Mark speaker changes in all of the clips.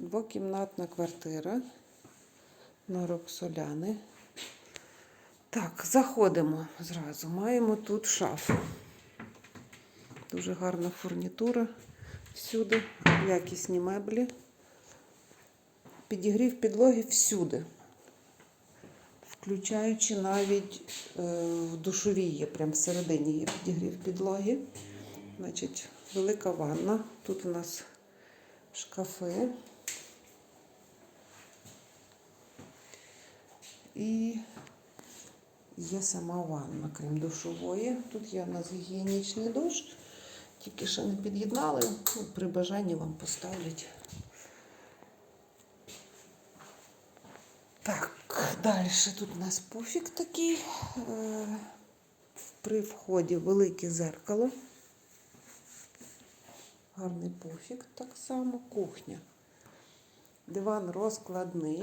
Speaker 1: Двокімнатна квартира на Роксоляни. Так, заходимо зразу. Маємо тут шафу. Дуже гарна фурнітура всюди, якісні меблі. Підігрів підлоги всюди. Включаючи навіть е, в душовій є, прямо всередині є підігрів підлоги. Значить, велика ванна. Тут у нас шкафи. І є сама ванна, крім душової. Тут є у нас гігієнічний душ. Тільки ще не під'єднали. Ну, при бажанні вам поставлять. Так, далі тут у нас пуфік такий. Е, При вході велике зеркало. Гарний пуфік так само, кухня. Диван розкладний,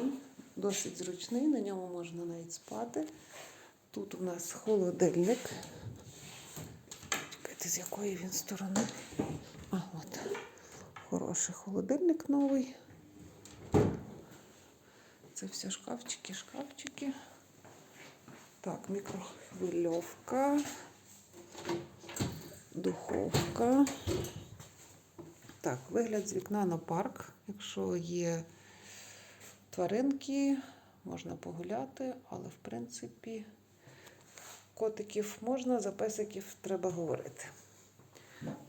Speaker 1: досить зручний, на ньому можна навіть спати. Тут у нас холодильник. Чекайте, з якої він сторони. А, от. Хороший холодильник новий. Це все шкафчики, шкафчики. Так, мікрохвильовка, духовка. Так, вигляд з вікна на парк. Якщо є тваринки, можна погуляти, але в принципі котиків можна, за песиків треба говорити.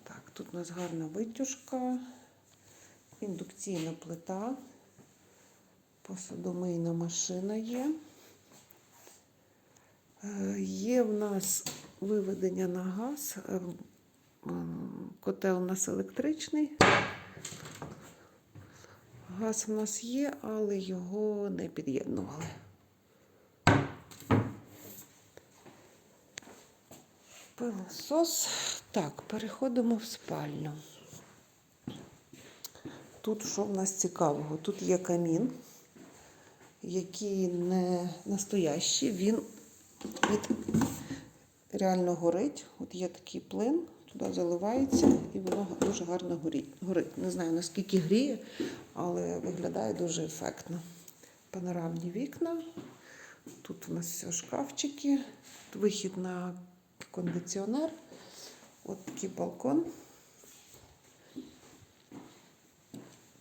Speaker 1: Так, тут у нас гарна витяжка, індукційна плита, посудомийна машина є. Е, Є в нас виведення на газ. е, Котел у нас електричний. Газ в нас є, але його не під'єднували. Пилосос. Так, переходимо в спальню. Тут що в нас цікавого? Тут є камін, який не настоящий, він від реально горить. От є такий плин, туди заливається і воно дуже гарно горить. Не знаю наскільки гріє, але виглядає дуже ефектно. Панорамні вікна. Тут у нас все шкафчики, вихід на кондиціонер. От такий балкон.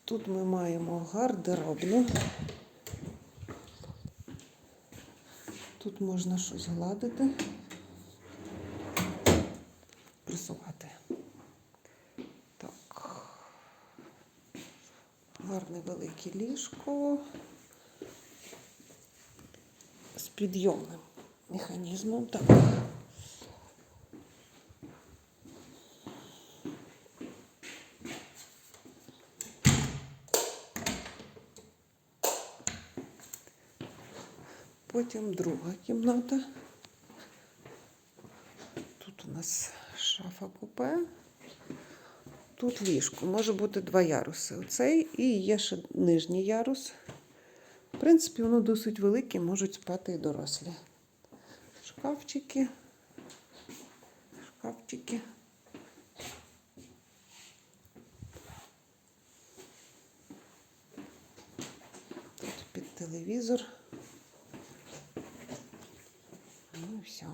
Speaker 1: Тут ми маємо гардеробну. Тут можна щось гладити, пресувати. Так. Гарне велике ліжко з підйомним механізмом. Так. Потім друга кімната. Тут у нас шафа купе. Тут ліжко. Може бути два яруси. Оцей і є ще нижній ярус. В принципі, воно досить велике, можуть спати і дорослі. Шкафчики. Шкафчики. Тут під телевізор. Ну і все.